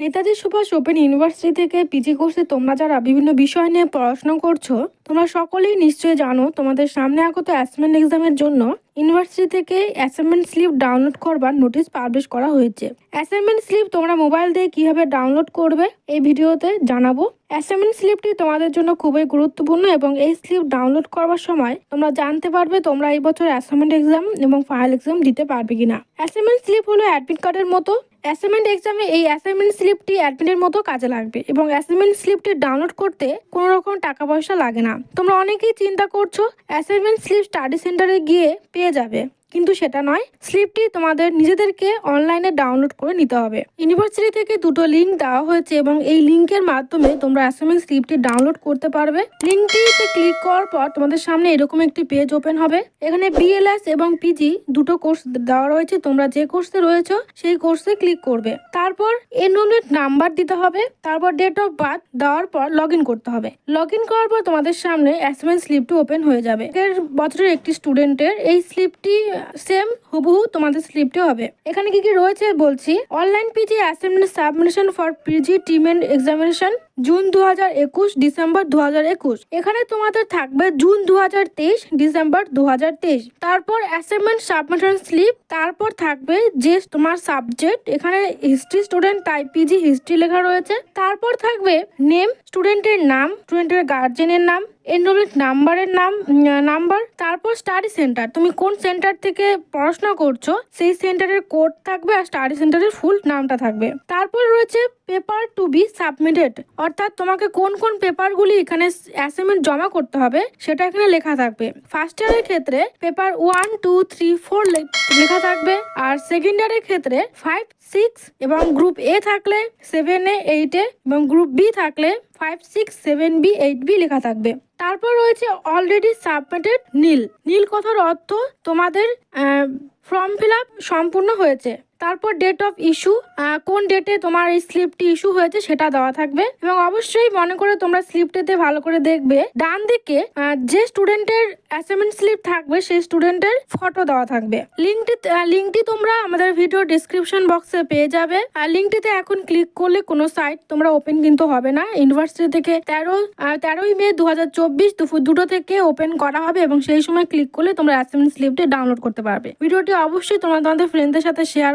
Netaji Subhash open university থেকে PG কোর্সে তোমরা যারা বিভিন্ন বিষয় নিয়ে পড়াশোনা করছ তোমরা সকলেই নিশ্চয়ই জানো, তোমাদের সামনে আগত অ্যাসাইনমেন্ট এক্সামের জন্য ইউনিভার্সিটি থেকে অ্যাসাইনমেন্ট স্লিপ ডাউনলোড করবার নোটিশ পাবলিশ করা হয়েছে। অ্যাসাইনমেন্ট স্লিপ তোমরা মোবাইল দিয়ে কীভাবে ডাউনলোড করবে, এই ভিডিওতে জানাব। অ্যাসাইনমেন্ট স্লিপটি তোমাদের জন্য খুবই গুরুত্বপূর্ণ এবং এই স্লিপ ডাউনলোড করবার সময় তোমরা জানতে পারবে তোমরা এই বছর অ্যাসাইনমেন্ট এক্সাম এবং ফাইনাল এক্সাম দিতে পারবে কিনা। অ্যাসাইনমেন্ট স্লিপ হলো অ্যাডমিট কার্ডের মতো। অ্যাসাইনমেন্ট এক্সামে এই অ্যাসাইনমেন্ট স্লিপটি অ্যাডমিটের মতো কাজে লাগবে এবং অ্যাসাইনমেন্ট স্লিপটি ডাউনলোড করতে কোনো রকম টাকা পয়সা লাগে না। তোমরা অনেকেই চিন্তা করছ অ্যাসাইনমেন্ট স্লিপ স্টাডি সেন্টারে গিয়ে পেয়ে যাবে। কিন্তু সেটা নয়, স্লিপটি তোমাদের নিজেদেরকে অনলাইনে ডাউনলোড করে নিতে হবে। ইউনিভার্সিটি থেকে দুটো লিঙ্ক দেওয়া হয়েছে এবং এই লিঙ্কের মাধ্যমে তোমরা অ্যাসাইনমেন্ট স্লিপটি ডাউনলোড করতে পারবে। লিঙ্কটিতে ক্লিক করার পর তোমাদের সামনে এরকম একটি পেজ ওপেন হবে। এখানে বিএলএস এবং পিজি দুটো কোর্স দেওয়া রয়েছে। তোমরা যে কোর্সে রয়েছে, সেই কোর্সে ক্লিক করবে। তারপর এনরোলমেন্ট নাম্বার দিতে হবে। তারপর ডেট অফ বার্থ দেওয়ার পর লগ করতে হবে। লগ করার পর তোমাদের সামনে অ্যাসাইনমেন্ট স্লিপটি ওপেন হয়ে যাবে। এর বছরের একটি স্টুডেন্টের এই স্লিপটি সেম হুবহু তোমাদের স্লিপটি হবে। এখানে কি কি রয়েছে বলছি? Online PG assignment submission for PG টিমেন্ট examination June দু হাজার একুশ ডিসেম্বর দু হাজার একুশ। এখানে তোমাদের থাকবে জুন দু হাজার তেইশ ডিসেম্বর দু হাজার তেইশ। তারপর অ্যাসাইনমেন্ট সাবমিশন স্লিপ তারপর থাকবে যে তোমার সাবজেক্ট এখানে হিস্ট্রি স্টুডেন্ট তাই পিজি হিস্ট্রি লেখা রয়েছে। তারপর থাকবে নেম স্টুডেন্টের নাম স্টুডেন্টের গার্জেনের নাম এনরোলমেন্ট নাম্বারের নাম নাম্বার, তারপর স্টাডি সেন্টার তুমি কোন সেন্টার থেকে পড়াশোনা করছ, সেই সেন্টারের কোড থাকবে আর স্টাডি সেন্টারের ফুল নামটা থাকবে। তারপর রয়েছে পেপার টু বি সাবমিটেড অর্থাৎ তোমাকে কোন কোন পেপারগুলি এখানে অ্যাসাইনমেন্ট জমা করতে হবে, সেটা এখানে লেখা থাকবে। ফার্স্ট ইয়ারের ক্ষেত্রে paper one two three four লেখা থাকবে। আর সেকেন্ড ইয়ারের ক্ষেত্রে ফাইভ সিক্স এবং গ্রুপ এ থাকলে সেভেনে এইটে এবং গ্রুপ বি থাকলে five six seven B eight B লেখা থাকবে। তারপর রয়েছে অলরেডি সাবমিটেড নীল। নীল কথার অর্থ তোমাদের ফর্ম ফিল সম্পূর্ণ হয়েছে। তারপর ডেট অফ ইস্যু কোন ডেটে তোমার এই স্লিপটি ইস্যু হয়েছে সেটা দেওয়া থাকবে। এবং অবশ্যই মনে করে তোমরা স্লিপটিতে ভালো করে দেখবে। ডান দিকে যে স্টুডেন্টের অ্যাসাইনমেন্ট স্লিপ থাকবে, সেই স্টুডেন্টের ফটো দেওয়া থাকবে। লিঙ্কটি লিঙ্কটি তোমরা আমাদের ভিডিও ডিসক্রিপশন বক্সে পেয়ে যাবে। আর লিঙ্কটিতে এখন ক্লিক করলে কোনো সাইট তোমরা ওপেন কিন্তু হবে না। ইউনিভার্সিটি থেকে তেরো তেরোই মে দু হাজার চব্বিশ দুপুর দুটো থেকে ওপেন করা হবে এবং সেই সময় ক্লিক করলে তোমরা অ্যাসাইনমেন্ট স্লিপটি ডাউনলোড করতে পারবে। ভিডিওটি অবশ্যই তোমরা তোমাদের ফ্রেন্ডদের সাথে শেয়ার